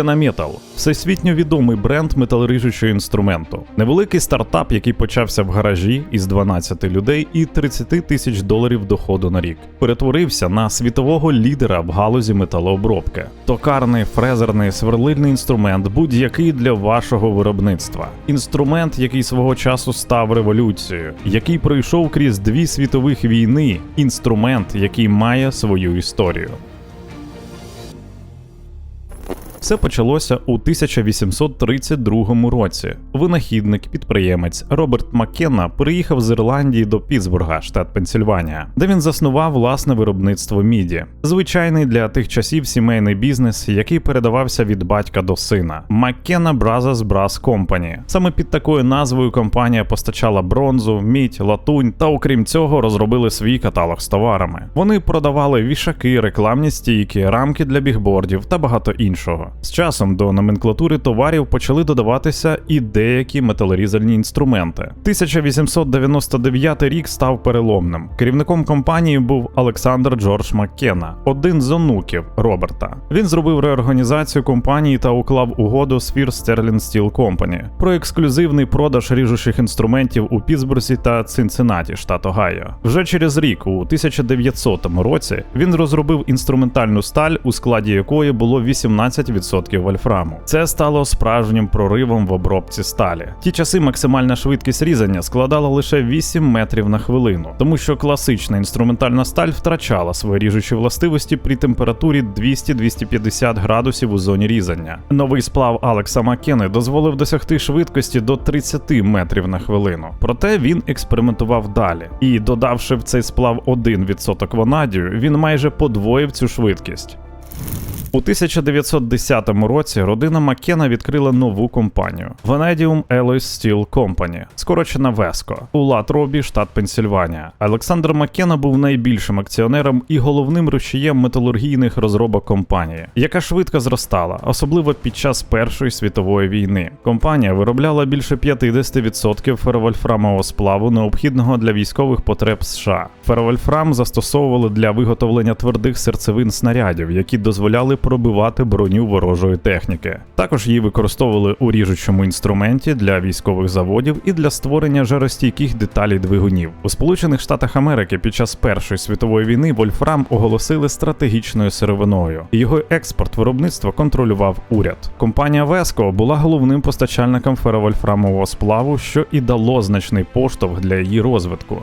Metal – всесвітньо відомий бренд металоріжучого інструменту. Невеликий стартап, який почався в гаражі із 12 людей і 30 тисяч доларів доходу на рік, перетворився на світового лідера в галузі металообробки. Токарний, фрезерний, сверлильний інструмент будь-який для вашого виробництва. Інструмент, який свого часу став революцією, який пройшов крізь дві світових війни. Інструмент, який має свою історію. Все почалося у 1832 році. Винахідник, підприємець Роберт Маккенна переїхав з Ірландії до Пітсбурга, штат Пенсільванія, де він заснував власне виробництво міді. Звичайний для тих часів сімейний бізнес, який передавався від батька до сина. Маккенна Brothers Brass Company. Саме під такою назвою компанія постачала бронзу, мідь, латунь та, окрім цього, розробили свій каталог з товарами. Вони продавали вішаки, рекламні стійки, рамки для бігбордів та багато іншого. З часом до номенклатури товарів почали додаватися і деякі металорізальні інструменти. 1899 рік став переломним. Керівником компанії був Олександр Джордж Маккена, один з онуків Роберта. Він зробив реорганізацію компанії та уклав угоду з Fear Sterling Steel Company про ексклюзивний продаж ріжучих інструментів у Пітсбурзі та Цинциннаті, штат Огайо. Вже через рік, у 1900 році, він розробив інструментальну сталь, у складі якої було 18% вольфраму. Це стало справжнім проривом в обробці сталі. Ті часи максимальна швидкість різання складала лише 8 метрів на хвилину, тому що класична інструментальна сталь втрачала свої ріжучі властивості при температурі 200-250 градусів у зоні різання. Новий сплав Алекса Маккени дозволив досягти швидкості до 30 метрів на хвилину. Проте він експериментував далі і, додавши в цей сплав 1% ванадію, він майже подвоїв цю швидкість. У 1910 році родина Маккена відкрила нову компанію Vanadium Alloy Steel Company, скорочена Веско, у Латробі, штат Пенсільванія. Олександр Маккена був найбільшим акціонером і головним рушієм металургійних розробок компанії, яка швидко зростала, особливо під час Першої світової війни. Компанія виробляла більше 50% феровольфрамового сплаву, необхідного для військових потреб США. Феровольфрам застосовували для виготовлення твердих серцевин снарядів, які дозволяли пробивати броню ворожої техніки. Також її використовували у ріжучому інструменті для військових заводів і для створення жаростійких деталей двигунів. У Сполучених Штатах Америки під час Першої світової війни Вольфрам оголосили стратегічною сировиною. Його експорт виробництва контролював уряд. Компанія Веско була головним постачальником феровольфрамового сплаву, що і дало значний поштовх для її розвитку.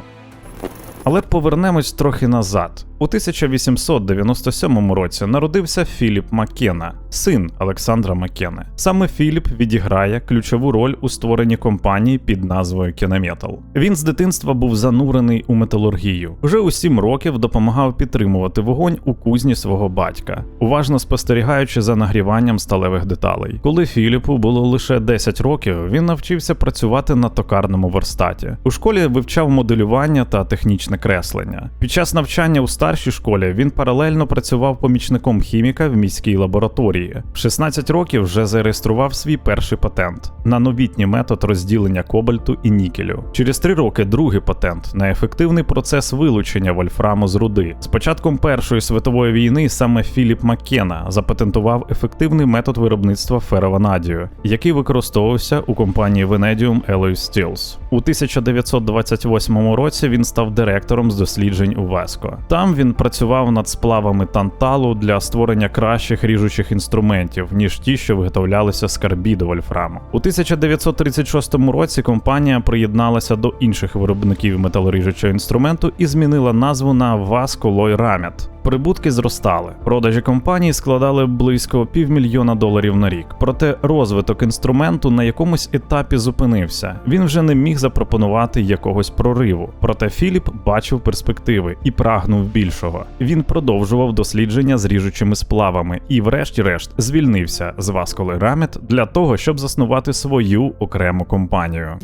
Але повернемось трохи назад. У 1897 році народився Філіп Маккена, син Олександра Маккени. Саме Філіп відіграє ключову роль у створенні компанії під назвою Кінеметал. Він з дитинства був занурений у металургію. Вже у сім років допомагав підтримувати вогонь у кузні свого батька, уважно спостерігаючи за нагріванням сталевих деталей. Коли Філіпу було лише 10 років, він навчився працювати на токарному верстаті. У школі вивчав моделювання та технічне креслення. Під час навчання у старшій школі він паралельно працював помічником хіміка в міській лабораторії. В 16 років вже зареєстрував свій перший патент на новітній метод розділення кобальту і нікелю. Через три роки другий патент на ефективний процес вилучення вольфраму з руди. З початком Першої світової війни саме Філіп Маккена запатентував ефективний метод виробництва ферованадію, який використовувався у компанії Vanadium Alloy Steels. У 1928 році він став директором з досліджень у Веско. Там він працював над сплавами танталу для створення кращих ріжучих інструментів, ніж ті, що виготовлялися з карбіду вольфраму. У 1936 році компанія приєдналася до інших виробників металоріжучого інструменту і змінила назву на Vasco Ramet. Прибутки зростали. Продажі компанії складали близько півмільйона доларів на рік. Проте розвиток інструменту на якомусь етапі зупинився. Він вже не міг запропонувати якогось прориву. Проте Філіп бачив перспективи і прагнув більшого. Він продовжував дослідження з ріжучими сплавами і, врешті-решт, звільнився з Васколи Рамет для того, щоб заснувати свою окрему компанію.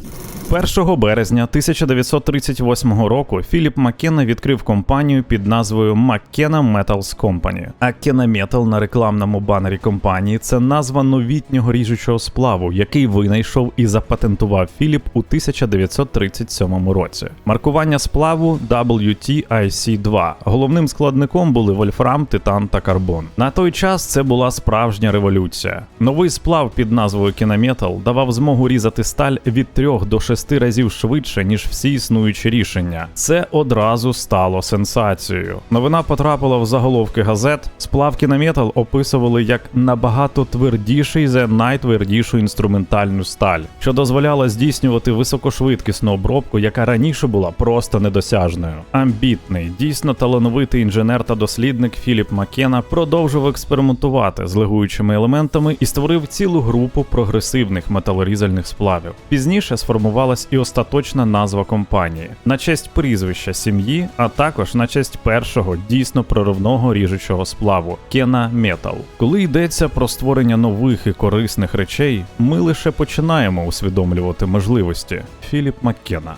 1 березня 1938 року Філіп Маккена відкрив компанію під назвою Маккена Metals Company. А Kena Metal на рекламному банері компанії це назва новітнього ріжучого сплаву, який винайшов і запатентував Філіп у 1937 році. Маркування сплаву WTIC-2. Головним складником були вольфрам, титан та карбон. На той час це була справжня революція. Новий сплав під назвою Кінаметал давав змогу різати сталь від 3 до 6 разів швидше, ніж всі існуючі рішення. Це одразу стало сенсацією. Новина потрапила в заголовки газет. Сплав Кінаметал описували як набагато твердіший за найтвердішу інструментальну сталь, що дозволяла здійснювати високошвидкісну обробку, яка раніше була просто недосяжною. Амбітний, дійсно талановитий інженер та дослідник Філіп Маккена продовжував експериментувати з легуючими елементами і створив цілу групу прогресивних металорізальних сплавів. Пізніше сформувалась і остаточна назва компанії на честь прізвища сім'ї, а також на честь першого дійсно проривного ріжучого сплаву Кена Метал. Коли йдеться про створення нових і корисних речей, ми лише починаємо усвідомлювати можливості. Філіп Маккена.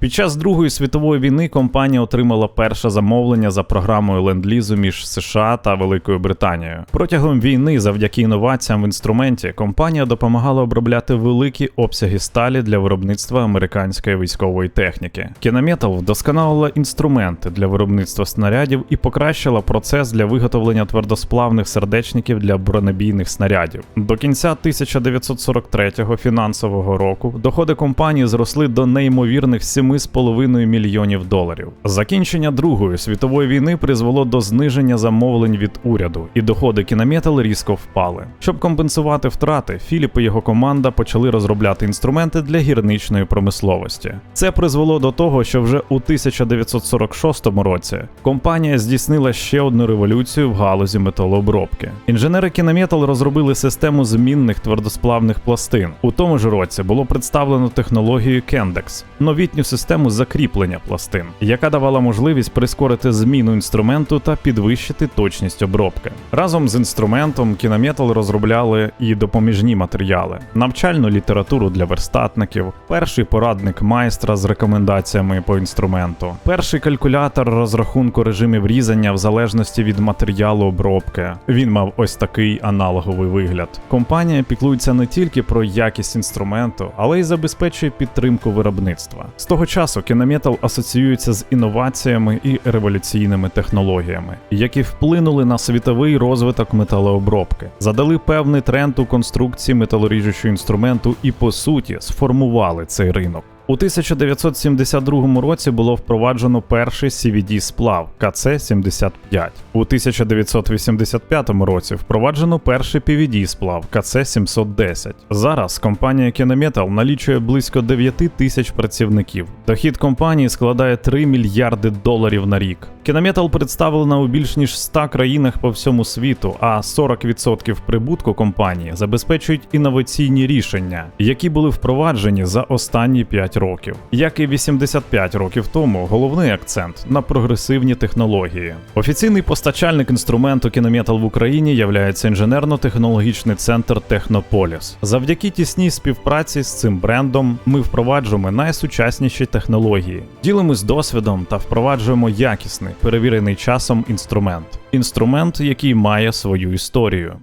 Під час Другої світової війни компанія отримала перше замовлення за програмою ленд-лізу між США та Великою Британією. Протягом війни, завдяки інноваціям в інструменті, компанія допомагала обробляти великі обсяги сталі для виробництва американської військової техніки. Кінаметал вдосконалила інструменти для виробництва снарядів і покращила процес для виготовлення твердосплавних сердечників для бронебійних снарядів. До кінця 1943 фінансового року доходи компанії зросли до неймовірних 7,5 мільйонів доларів. Закінчення Другої світової війни призвело до зниження замовлень від уряду, і доходи кінаметал різко впали. Щоб компенсувати втрати, Філіп і його команда почали розробляти інструменти для гірничної промисловості. Це призвело до того, що вже у 1946 році компанія здійснила ще одну революцію в галузі металообробки. Інженери кінаметал розробили систему змінних твердосплавних пластин. У тому ж році було представлено технологію Kendex – новітню систему закріплення пластин, яка давала можливість прискорити зміну інструменту та підвищити точність обробки. Разом з інструментом кінаметал розробляли і допоміжні матеріали, навчальну літературу для верстатників, перший порадник майстра з рекомендаціями по інструменту, перший калькулятор розрахунку режимів різання в залежності від матеріалу обробки. Він мав ось такий аналоговий вигляд. Компанія піклується не тільки про якість інструменту, але й забезпечує підтримку виробництва. З того часу кінометал асоціюється з інноваціями і революційними технологіями, які вплинули на світовий розвиток металообробки, задали певний тренд у конструкції металоріжучого інструменту і по суті сформували цей ринок. У 1972 році було впроваджено перший CVD сплав КЦ-75. У 1985 році впроваджено перший PVD сплав КЦ-710. Зараз компанія Кінометал налічує близько 9 тисяч працівників. Дохід компанії складає 3 мільярди доларів на рік. Kenametal представлена у більш ніж 100 країнах по всьому світу, а 40% прибутку компанії забезпечують інноваційні рішення, які були впроваджені за останні 5 років. Як і 85 років тому, головний акцент на прогресивні технології. Офіційний постачальник інструменту Kenametal в Україні являється інженерно-технологічний центр Технополіс. Завдяки тісній співпраці з цим брендом ми впроваджуємо найсучасніші технології, ділимось досвідом та впроваджуємо якісний, перевірений часом інструмент. Інструмент, який має свою історію.